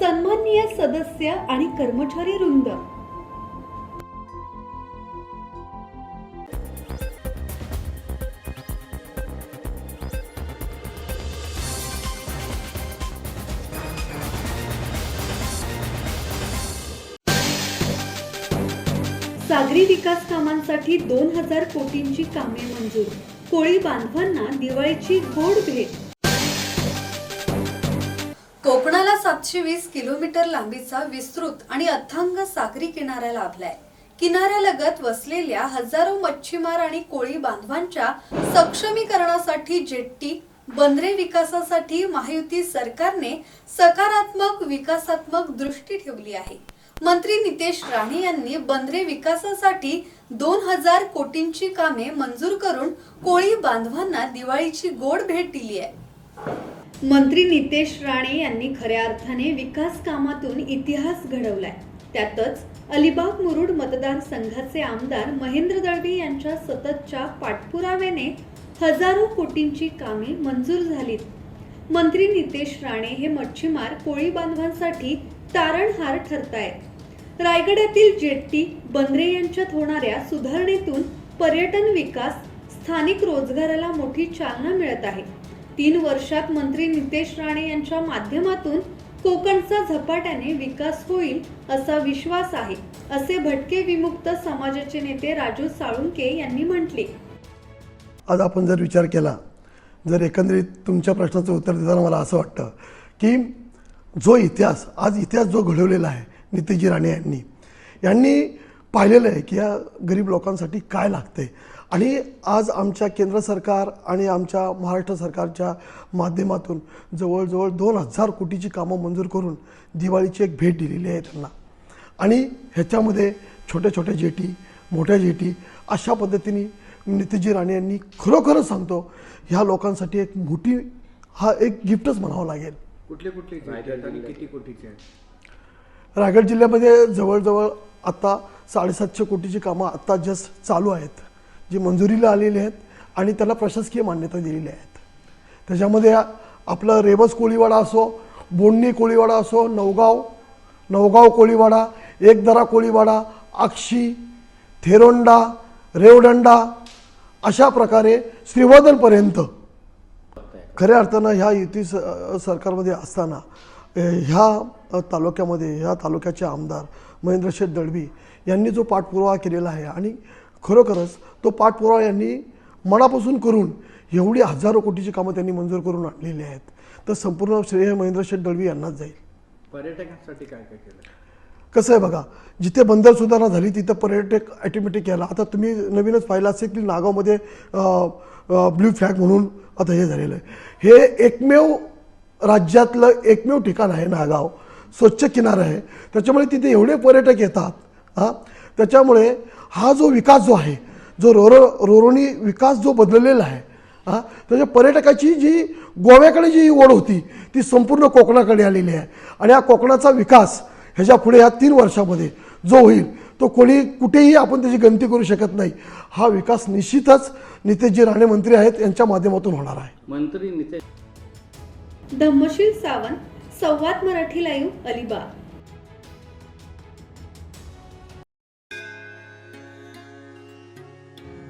सन्माननीय सदस्य आणि कर्मचारी वृंद. सागरी विकास कामांसाठी दोन हजार कोटींची कामे मंजूर. कोळी बांधवांना दिवाळीची गोड भेट. कोकणाला सातशे वीस किलोमीटर लांबीचा विस्तृत आणि अथांग सागरी किनारा लाभलाय. किनाऱ्यालगत वसलेल्या हजारो मच्छीमार आणि कोळी बांधवांच्या सक्षमीकरणासाठी जेट्टी बंदरे विकासासाठी महायुती सरकारने सकारात्मक विकासात्मक दृष्टी ठेवली आहे. मंत्री नितेश राणे यांनी बंदरे विकासासाठी दोन हजार कोटींची कामे मंजूर करून कोळी बांधवांना दिवाळीची गोड भेट दिली आहे. मंत्री नितेश राणे यांनी खऱ्या अर्थाने विकास कामातून इतिहास घडवलाय. त्यातच अलिबाग मुरुड मतदारसंघाचे आमदार महेंद्र दळवी यांच्या सततच्या पाठपुराव्याने हजारो कोटींची कामे मंजूर झालीत. मंत्री नितेश राणे हे मच्छीमार कोळी बांधवांसाठी तारणहार ठरतायत. रायगडातील जेट्टी बंद्रे यांच्यात होणाऱ्या सुधारणेतून पर्यटन विकास स्थानिक रोजगाराला मोठी चालना मिळत आहे. तीन वर्षात मंत्री नितेश राणे यांच्या माध्यमातून कोकणचा झपाट्याने विकास होईल असा विश्वास आहे असे भटके विमुक्त समाजाचे नेते राजू साळुंके यांनी म्हटले. आज आपण जर विचार केला जर एकंदरीत तुमच्या प्रश्नाचं उत्तर देताना मला असं वाटतं की जो इतिहास आज इतिहास जो घडवलेला आहे नितीजी राणे यांनी यांनी पाहिलेलं आहे की या गरीब लोकांसाठी काय लागते आणि आज आमच्या केंद्र सरकार आणि आमच्या महाराष्ट्र सरकारच्या माध्यमातून जवळजवळ दोन हजार कोटीची कामं मंजूर करून दिवाळीची एक भेट दिलेली आहे त्यांना. आणि ह्याच्यामध्ये छोट्या छोट्या जेटी मोठ्या जेटी अशा पद्धतीने नितीजी राणे यांनी खरोखरच सांगतो ह्या लोकांसाठी एक मोठी हा एक गिफ्टच म्हणावं लागेल. कुठले कुठले किती कोटीचे आहेत? रायगड जिल्ह्यामध्ये जवळजवळ आत्ता साडेसातशे कोटीची कामं आत्ता जस्ट चालू आहेत. जी मंजुरीला आलेली आहेत आणि त्याला प्रशासकीय मान्यता दिलेली आहेत त्याच्यामध्ये आपलं रेबस कोळीवाडा असो बोंडणी कोळीवाडा असो नवगाव नवगाव कोळीवाडा एकदरा कोळीवाडा आक्षी थेरोंडा रेवडंडा अशा प्रकारे श्रीवर्धनपर्यंत. खऱ्या अर्थानं ह्या युती स सरकारमध्ये असताना ह्या तालुक्यामध्ये ह्या तालुक्याचे आमदार महेंद्रशेठ दळवी यांनी जो पाठपुरावा केलेला आहे आणि खरोखरच तो पाठपुरावा यांनी मनापासून करून एवढी हजारो कोटीची कामं त्यांनी मंजूर करून आणलेली आहेत. तर संपूर्ण श्रेय महेंद्र शेठ दळवी यांनाच जाईल. पर्यटकांसाठी काय काय केलं? कसं आहे बघा जिथे बंदर सुधारणा झाली तिथं पर्यटक ॲटोमॅटिक यायला. आता तुम्ही नवीनच पाहिलं असेल की नागावमध्ये ब्ल्यू फ्लॅग म्हणून आता हे झालेलं आहे. हे एकमेव राज्यातलं एकमेव ठिकाण आहे नागाव. स्वच्छ किनारा आहे. त्याच्यामुळे तिथे एवढे पर्यटक येतात हां. त्याच्यामुळे हा जो विकास जो आहे जो रोरो रोरोनी विकास जो बदललेला आहे हां त्याच्या पर्यटकाची जी गोव्याकडे जी ओढ होती ती संपूर्ण कोकणाकडे आलेली आहे. आणि हा कोकणाचा विकास ह्याच्या पुढे ह्या तीन वर्षामध्ये जो होईल तो कोणी कुठेही आपण त्याची गणती करू शकत नाही. हा विकास निश्चितच नितेशजी राणे मंत्री आहेत यांच्या माध्यमातून होणार आहे. मंत्री नितेश धम्मशील सावंत संवाद मराठी लाईव्ह अलिबाग.